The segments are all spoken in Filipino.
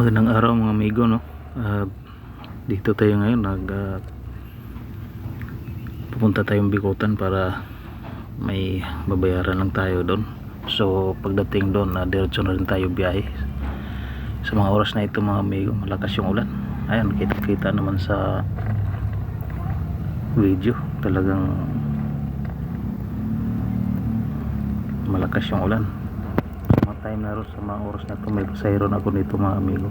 Magandang araw mga amigo no. Ah, dito tayo ngayon nag ah, pupunta tayong Bikutan para may babayaran lang tayo doon. So pagdating doon na diretso na rin tayo biyahe. Sa mga oras na ito mga amigo, malakas yung ulan. Ayan, kita-kita naman sa video. Talagang malakas yung ulan time na rin sa mga oras na ito may pasayron ako nito mga amigo.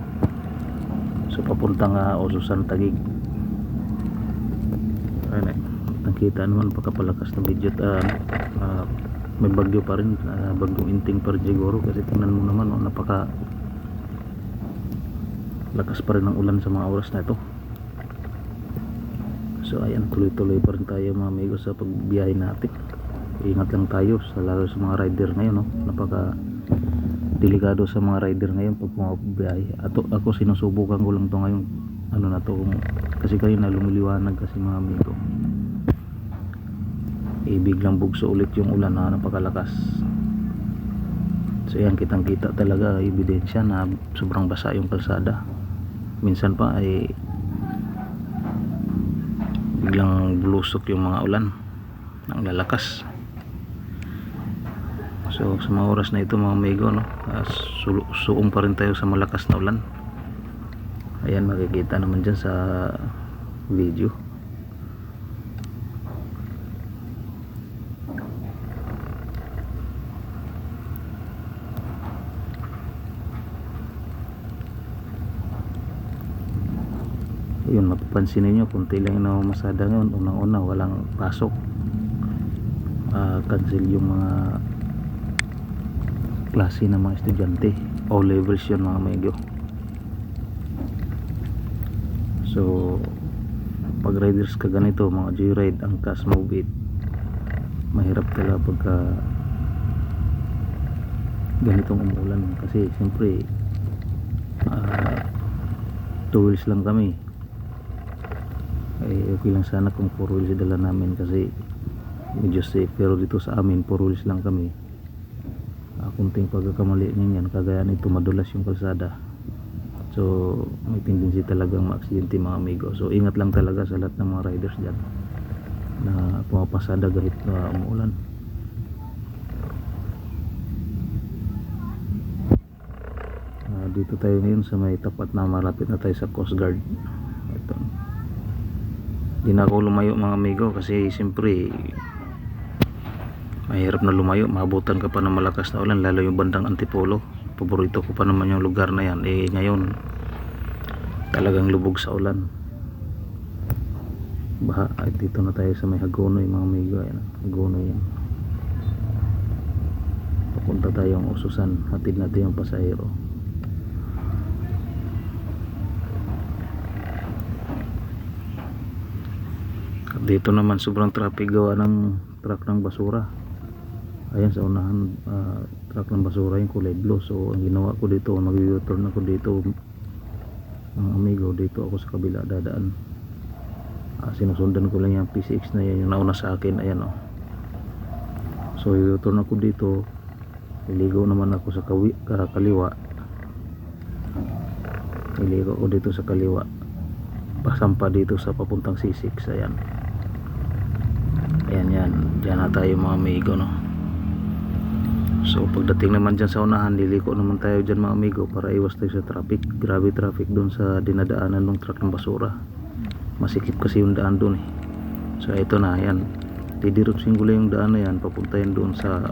So papuntang uh, Osusan Tagig. Ayun eh. Nakita naman pagkapalakas ng video uh, uh, may bagyo pa rin. Uh, bagyong inting pa rin siguro. Kasi tingnan mo naman oh, napaka lakas pa rin ang ulan sa mga oras na ito. So ayan tuloy tuloy pa rin tayo mga amigo sa pagbiyahe natin. Ingat lang tayo sa lalo sa mga rider ngayon no? napaka delikado sa mga rider ngayon pag pumabiyahe at ako sinusubukan ko lang to ngayon ano na to kasi kayo na lumiliwanag kasi mga amigo eh biglang bugso ulit yung ulan na napakalakas. So yan kitang kita talaga ebidensya na sobrang basa yung kalsada. Minsan pa ay biglang bulusok yung mga ulan. Ang lalakas So sa mga oras na ito mga amigo no, uh, su suong pa rin tayo sa malakas na ulan. Ayan makikita naman dyan sa video. Yun mapapansin ninyo kunti lang yung masada ngayon unang-una walang pasok uh, cancel yung mga klase ng mga estudyante. O levels yun mga amigo so pag riders ka ganito mga joyride ang cash move mahirap talaga pagka ganitong umulan. Kasi siyempre uh, two wheels lang kami. Eh okay lang sana kung four wheels dala namin kasi medyo safe. Pero dito sa amin four wheels lang kami kunting pagkakamali niyan kagaya nito madulas yung kalsada. So may tendency talagang maaksidente mga amigo. So ingat lang talaga sa lahat ng mga riders dyan na pumapasada kahit uh, umuulan. Uh, dito tayo ngayon sa may tapat na malapit na tayo sa coast guard. Ito. Di na ako lumayo mga amigo kasi siyempre mahirap na lumayo mabutan ka pa ng malakas na ulan lalo yung bandang antipolo. Paborito ko pa naman yung lugar na yan. Eh ngayon talagang lubog sa ulan. Baha ay dito na tayo sa may hagonoy mga amigo. Ayan, hagonoy yan. Papunta tayong ususan. Hatid natin yung pasahero. Dito naman sobrang traffic gawa ng truck ng basura ayan sa unahan uh, truck ng basura yung kulay blue. So ang ginawa ko dito mag u-turn ako dito. Mga amigo dito ako sa kabila dadaan. Uh, sinusundan ko lang yung PCX na yan yung nauna sa akin. Ayan o oh. so u-turn ako dito. Iligo naman ako sa kawi, ka, kaliwa. Iligo ako dito sa kaliwa. Pasampa dito sa papuntang C6 ayan. Ayan yan. Dyan na tayo mga amigo no So pagdating naman dyan sa unahan liliko naman tayo dyan mga amigo para iwas tayo sa traffic. Grabe traffic doon sa dinadaanan ng truck ng basura. Masikip kasi yung daan doon eh. So ito na yan didirot singular yung daan na yan papunta yan doon sa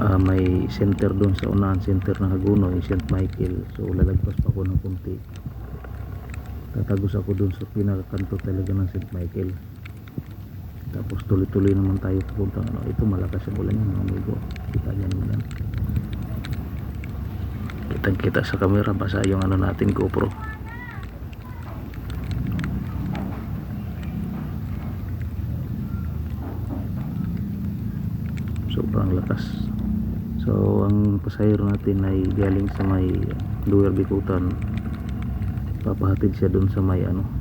uh, may center doon sa unahan center ng Hagunoy St. Michael. So lalagpas pa ako ng kunti tatagos ako doon sa pinakakanto talaga ng St. Michael tapos tuloy-tuloy naman tayo pupunta ano ito malakas yung ulan yan mga amigo. Kita nyo naman yan. Kitang kita sa camera basa yung ano natin GoPro. Sobrang lakas. So ang pasahero natin ay galing sa may Luwer Bikutan. Papahatid siya dun sa may ano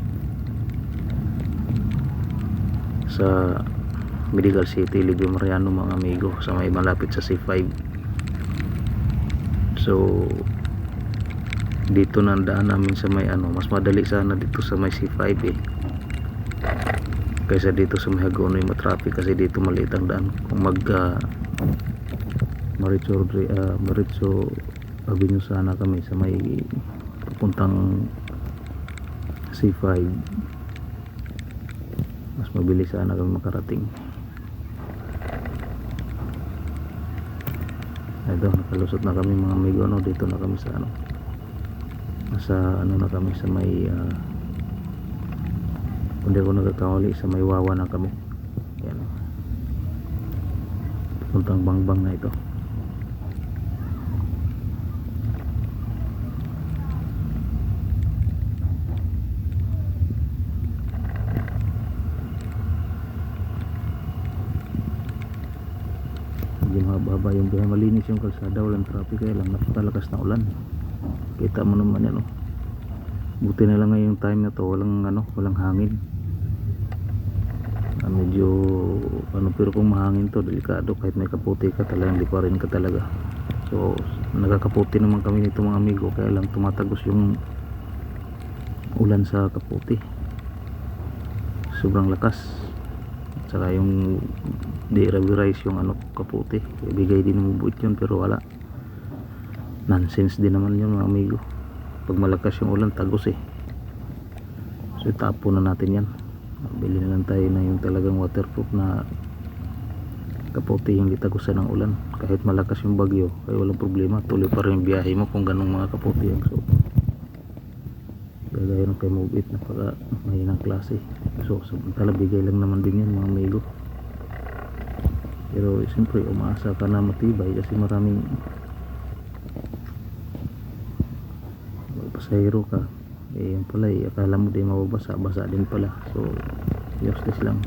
sa Medical City Libyo Mariano mga amigo sa may malapit sa C5 so dito na ang daan namin sa may ano mas madali sana dito sa may C5 eh. Kaysa dito sa may Hagonoy matraffic kasi dito maliit ang daan. Kung mag uh, Maritso, Rodri- ah, Maritso Avenue sana kami sa may papuntang C5 mas mabilis sana kami makarating. Ito nakalusot na kami mga amigo no? Dito na kami sa ano? Nasa ano na kami sa may uh, kung di ako nagkakamali sa may wawa na kami. Yan puntang bangbang na ito medyo mahaba yung biyahe malinis yung kalsada walang traffic kaya lang napakalakas na ulan. Kita mo naman yan oh. buti na lang ngayong time na to walang ano walang hangin. Ah, medyo ano pero kung mahangin to delikado. Kahit may kaputi ka talagang di pa rin ka talaga. So nagkakaputi naman kami nito mga amigo kaya lang tumatagos yung ulan sa kaputi. Sobrang lakas saka yung di revise yung ano kaputi. Ibigay din ng buit yun pero wala. Nonsense din naman yun mga amigo. Pag malakas yung ulan tagos eh. So itapo na natin yan. Bili na lang tayo na yung talagang waterproof na kaputi yung litagusan ng ulan. Kahit malakas yung bagyo ay walang problema. Tuloy pa rin yung biyahe mo kung ganong mga kaputi ang so gagaya ng kay move it napaka mahinang klase. So samantala bigay lang naman din yan mga amigo pero siyempre umaasa ka na matibay kasi maraming pasahero ka. Eh yun pala eh akala mo di mababasa basa din pala. So useless lang.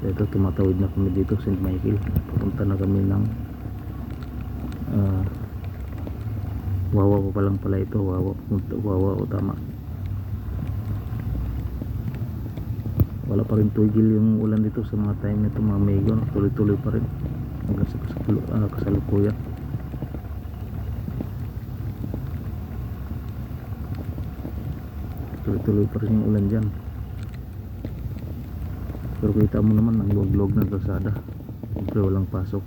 So ito tumatawid na kami dito St. Michael. Papunta na kami ng ah, wawa pa palang pala ito. Wawa, wawa o tama wala pa rin tugil yung ulan dito sa mga time nito mga mego no? tuloy-tuloy pa rin. Hanggang sa kasalu- ah, kasalukuyan. Tuloy-tuloy pa rin yung ulan dyan. Pero kita mo naman ang log-log ng kalsada. Siyempre walang pasok.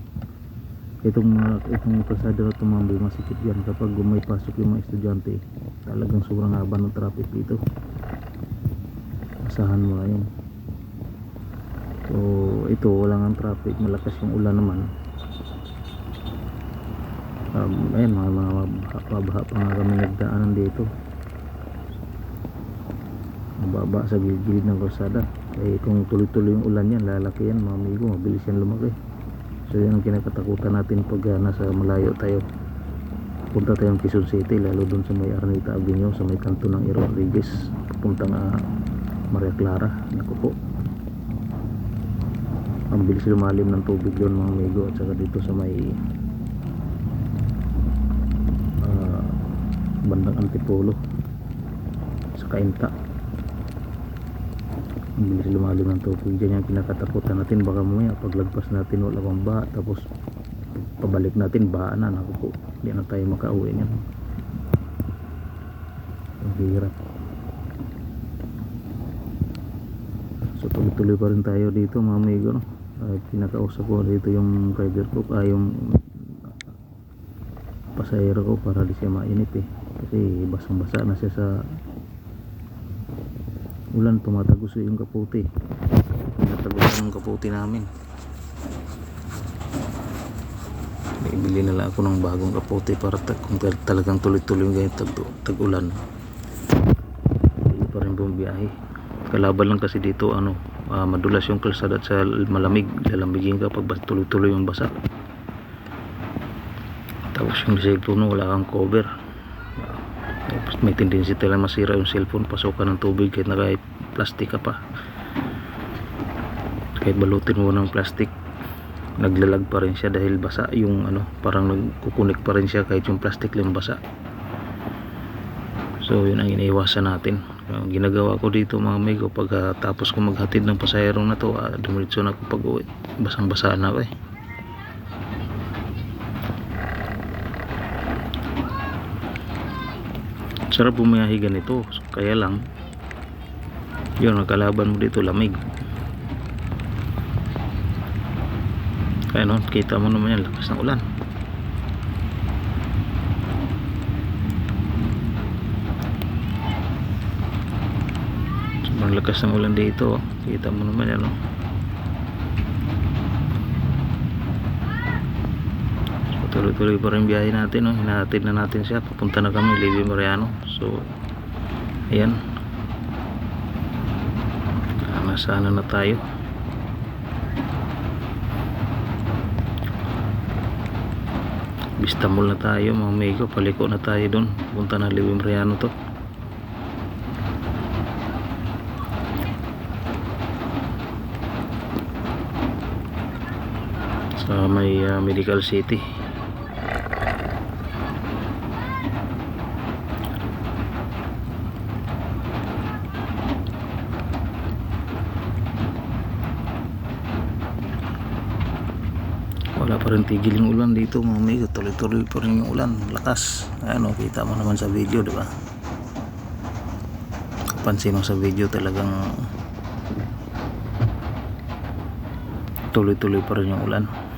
Itong mga itong kalsada na tumambay masikip yan kapag may pasok yung mga estudyante talagang sobrang haba ng traffic dito. Asahan mo na yun so ito walang ang traffic. Malakas yung ulan naman. Um, ayun mga mga baha pa nga kami nagdaanan dito. Mababa sa gilid ng kalsada. Eh kung tuloy-tuloy yung ulan yan lalaki yan mga amigo mabilis yan lumaki. So yan ang kinakatakutan natin pag uh, nasa malayo tayo. Punta tayong Quezon City lalo dun sa may Arnita Avenue sa may kanto ng Iro Rodriguez papuntang uh, Maria Clara. Naku po ang bilis lumalim ng tubig doon mga amigo at saka dito sa may ah, bandang Antipolo sa Kainta. Ang bilis lumalim ng tubig. Dyan yung pinakatakutan natin. Baka mamaya paglagpas natin wala pang baha. Tapos pabalik natin baha na. Naku po hindi na tayo makauwi niyan. Ang hirap so tuloy-tuloy pa rin tayo dito mga amigo no? uh, pinakausap ko dito yung driver ko ah, yung pasahero ko para di siya mainip eh. Kasi basang basa na siya sa ulan tumatagos yung kaputi. Tinatagos yung kaputi namin. Bibili na lang ako ng bagong kaputi para ta- kung tal- talagang tuloy-tuloy yung ganyan tag- tag-ulan. Hindi pa rin bumiyahe kalaban lang kasi dito ano ah, madulas yung kalsada sa malamig. Lalamigin ka pag tuloy-tuloy yung basa. Tapos yung cellphone wala kang cover. May tendency talaga masira yung cellphone pasukan ng tubig kahit naka plastic ka pa. Kahit balutin mo ng plastic naglalag pa rin siya dahil basa yung ano parang nagkukunik pa rin siya kahit yung plastic lang basa. So yun ang iniiwasan natin ang ginagawa ko dito mga amigo pagkatapos ko maghatid ng pasahero na to ah, dumiritso na ako pag uwi basang basa na ako eh. Sarap bumiyahe ganito kaya lang yun nakalaban mo dito lamig. Kaya no kita mo naman yan lakas ng ulan sobrang lakas ng ulan dito oh. kita mo naman yan oh. So, tuloy-tuloy pa rin biyahe natin oh. hinahatid na natin siya. Papunta na kami Levi Mariano. So ayan. Nasa ano na tayo. Bistamol na tayo mga amigo paliko na tayo doon punta na Levi Mariano to sa may ah, medical city. Wala pa rin tigil yung ulan dito mga amigo tuloy-tuloy pa rin yung ulan. Lakas. Ano kita mo naman sa video di ba? Kapansin mo sa video talagang tuloy-tuloy pa rin yung ulan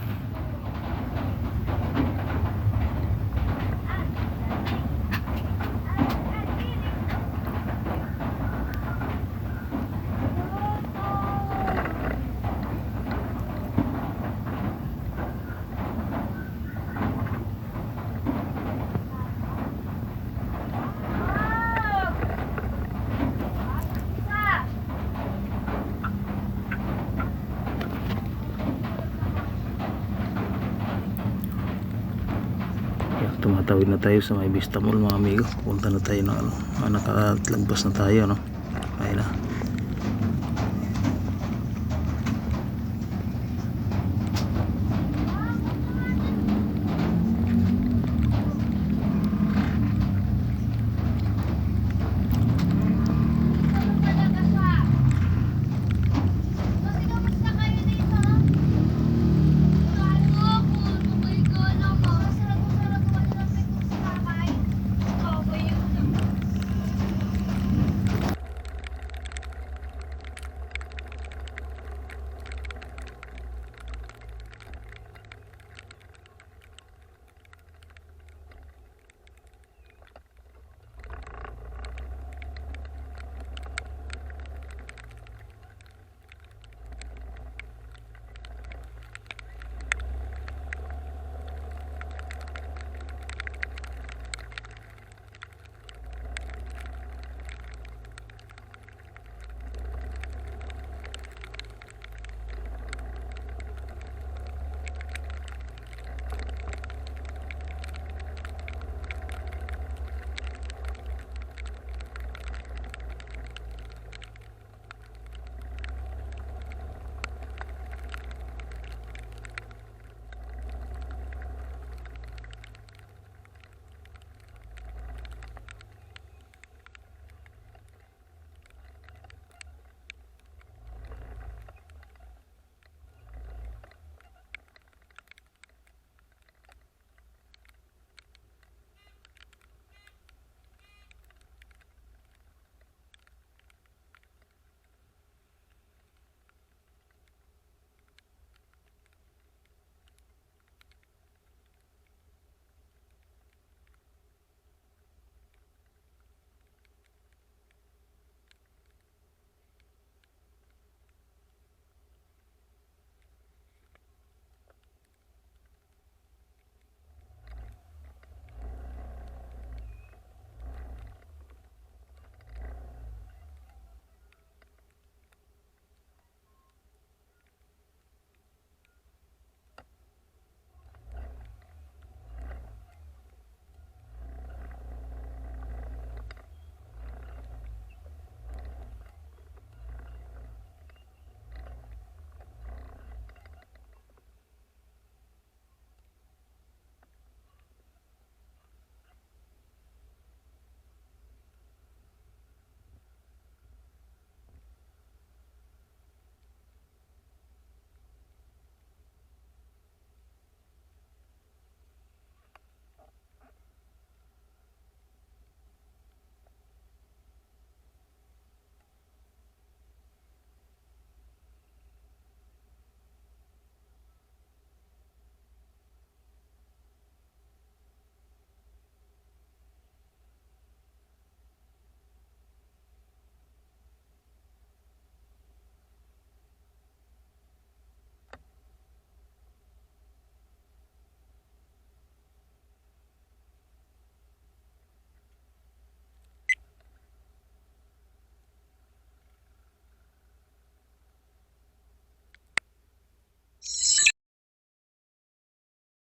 Kaya tumatawid na tayo sa may Vista Mall mga amigo. Punta na tayo ng ano. Ah, nakalagpas na tayo no.